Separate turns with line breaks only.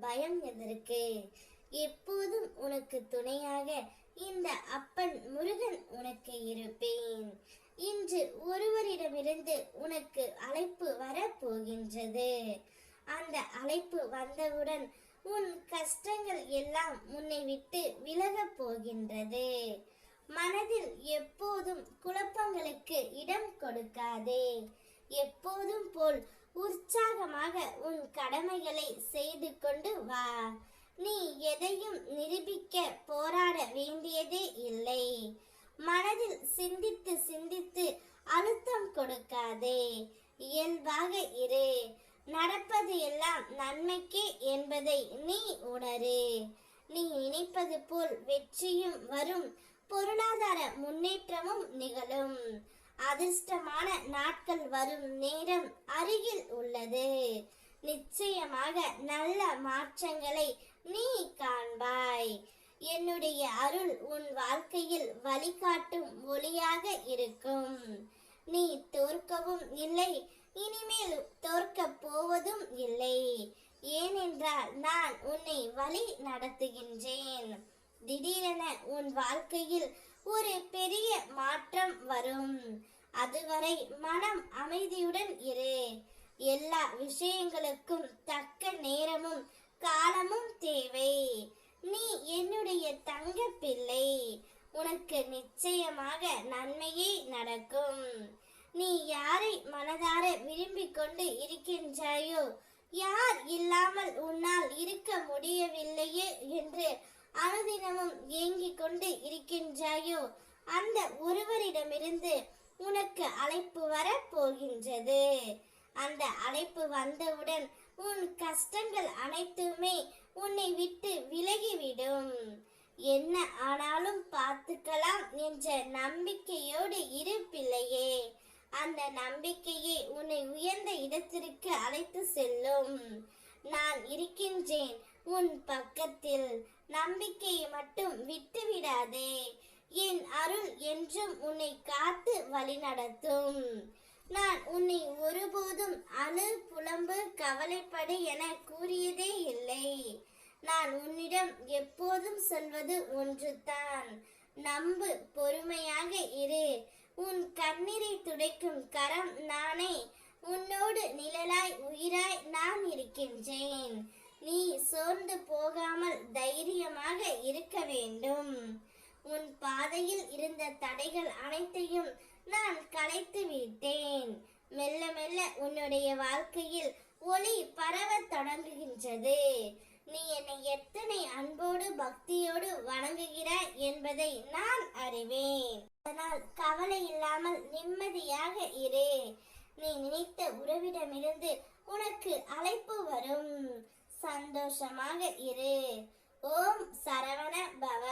பயம் எதற்கு? எப்போதும் உனக்கு துணையாக இந்த அப்பன் முருகன் உனக்கு இருப்பேன். இன்று ஒருவரிடமிருந்து உனக்கு அழைப்பு வரப்போகின்றது. அந்த அழைப்பு வந்தவுடன் உன் கஷ்டங்கள் எல்லாம் உன்னை விட்டு விலகப் போகின்றது. மனதில் எப்போதும் குழப்பங்களுக்கு இடம் கொடுக்காதே. எப்போதும் போல் உற்சாகமாக உன் கடமைகளை செய்து கொண்டு வா. நீ எதையும் நிரூபிக்க போராட வேண்டியதே இல்லை. மனதில் சிந்தித்து சிந்தித்து அழுத்தம் கொடுக்காதே. இயல்பாக இரு. நடப்பது எல்லாம் நன்மைக்கே என்பதை நீ உணரு. நீ நினைப்பது போல் வெற்றியும் வரும். பொருளாதார முன்னேற்றமும் நிகழும். அதிர்ஷ்டமான நாட்கள் வரும் நேரம் அருகில் உள்ளது. நிச்சயமாக நல்ல மாற்றங்களை நீ காண்பாய். என்னுடைய அருள் உன் வாழ்க்கையில் வழிகாட்டும் ஒளியாக இருக்கும். நீ தோற்கவும் இல்லை இனிமேல் தோற்க போவதும் இல்லை. ஏனென்றால் நான் உன்னை வழி நடத்துகின்றேன். திடீரென உன் வாழ்க்கையில் ஒரு பெரிய மாற்றம் வரும். அதுவரை மனம் அமைதியுடன் இரு. எல்லா விஷயங்களுக்கும் தக்க நேரமும் காலமும் தேவை. நீ என்னுடைய தங்க பிள்ளை உனக்கு நிச்சயமாக நன்மையே நடக்கும். நீ யாரை மனதார விரும்பிக் கொண்டு இருக்கின்றாயோ யார் இல்லாமல் உன்னால் இருக்க முடியவில்லையே என்று அனுதினமும் ஏங்கிக் கொண்டு அந்த ஒருவரிடமிருந்து உனக்கு அழைப்பு வர போகின்றது அந்த அழைப்பு வந்தவுடன் உன் கஷ்டங்கள் அனைத்துமே உன்னை விட்டு விலகிவிடும். என்ன ஆனாலும் பார்த்துக்கலாம் என்ற நம்பிக்கையோடு இரு பிள்ளையே. அந்த நம்பிக்கையே உன்னை உயர்ந்த இடத்திற்கு அழைத்து செல்லும். நான் இருக்கின்றேன் உன் பக்கத்தில். நம்பிக்கையை மட்டும் விட்டுவிடாதே. என் அருள் என்றும் உன்னை காத்து வழிநடத்தும் நான் உன்னை ஒருபோதும் அணு புலம்பு கவலைப்படு என கூறியதே இல்லை. நான் உன்னிடம் எப்போதும் சொல்வது ஒன்றுதான். நம்பு பொறுமையாக இரு. உன் கண்ணீரை துடைக்கும் கரம் நானே. உன்னோடு நிழலாய் உயிராய் நான் இருக்கின்றேன். நீ சோர்ந்து போகாமல் தைரியமாக இருக்க வேண்டும். உன் பாதையில் இருந்த தடைகள் அனைத்தையும் நான் கலைத்து விட்டேன். மெல்ல மெல்ல உன்னுடைய வாழ்க்கையில் ஒளி பரவத் தொடங்குகின்றது. நீ என்னை எத்தனை அன்போடு பக்தியோடு வணங்குகிறாய் என்பதை நான் அறிவேன். அதனால் கவலை இல்லாமல் நிம்மதியாக இரு. நீ நினைத்த உறவிடமிருந்து உனக்கு அழைப்பு வரும். சந்தோஷமாக இரு. ஓம் சரவண பவ.